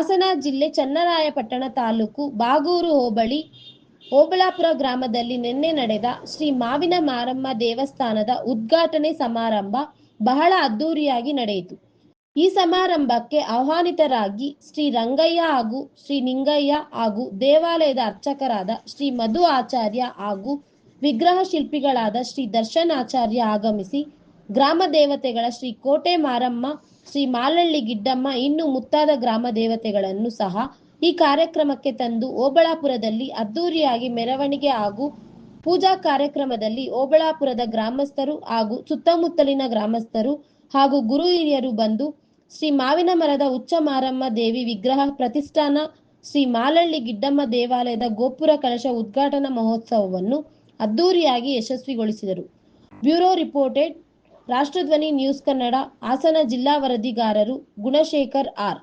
ಹಾಸನ ಜಿಲ್ಲೆ ಚನ್ನರಾಯಪಟ್ಟಣ ತಾಲೂಕು ಬಾಗೂರು ಹೋಬಳಿ ಓಬಳಾಪುರ ಗ್ರಾಮದಲ್ಲಿ ನಿನ್ನೆ ನಡೆದ ಶ್ರೀ ಮಾವಿನ ಮಾರಮ್ಮ ದೇವಸ್ಥಾನದ ಉದ್ಘಾಟನೆ ಸಮಾರಂಭ ಬಹಳ ಅದ್ದೂರಿಯಾಗಿ ನಡೆಯಿತು. ಈ ಸಮಾರಂಭಕ್ಕೆ ಆಹ್ವಾನಿತರಾಗಿ ಶ್ರೀ ರಂಗಯ್ಯ ಹಾಗೂ ಶ್ರೀ ನಿಂಗಯ್ಯ ಹಾಗೂ ದೇವಾಲಯದ ಅರ್ಚಕರಾದ ಶ್ರೀ ಮಧು ಆಚಾರ್ಯ ಹಾಗೂ ವಿಗ್ರಹ ಶಿಲ್ಪಿಗಳಾದ ಶ್ರೀ ದರ್ಶನ್ ಆಚಾರ್ಯ ಆಗಮಿಸಿ ಗ್ರಾಮ ದೇವತೆಗಳ ಶ್ರೀ ಕೋಟೆ ಮಾರಮ್ಮ, ಶ್ರೀ ಮಾಲಳ್ಳಿ ಗಿಡ್ಡಮ್ಮ, ಇನ್ನು ಮುತ್ತಾದ ಗ್ರಾಮ ದೇವತೆಗಳನ್ನು ಸಹ ಈ ಕಾರ್ಯಕ್ರಮಕ್ಕೆ ತಂದು ಓಬಳಾಪುರದಲ್ಲಿ ಅದ್ದೂರಿಯಾಗಿ ಮೆರವಣಿಗೆ ಹಾಗೂ ಪೂಜಾ ಕಾರ್ಯಕ್ರಮದಲ್ಲಿ ಓಬಳಾಪುರದ ಗ್ರಾಮಸ್ಥರು ಹಾಗೂ ಸುತ್ತಮುತ್ತಲಿನ ಗ್ರಾಮಸ್ಥರು ಹಾಗೂ ಗುರು ಹಿರಿಯರು ಬಂದು ಶ್ರೀ ಮಾವಿನ ಮರದ ಉಚ್ಚ ಮಾರಮ್ಮ ದೇವಿ ವಿಗ್ರಹ ಪ್ರತಿಷ್ಠಾನ, ಶ್ರೀ ಮಾಲಳ್ಳಿ ಗಿಡ್ಡಮ್ಮ ದೇವಾಲಯದ ಗೋಪುರ ಕಲಶ ಉದ್ಘಾಟನಾ ಮಹೋತ್ಸವವನ್ನು ಅದ್ದೂರಿಯಾಗಿ ಯಶಸ್ವಿಗೊಳಿಸಿದರು. Bureau reported Rashtradhwani news Kannada Hassan ಜಿಲ್ಲಾ ವರದಿಗಾರರು ಗುಣಶೇಖರ್ ಆರ್.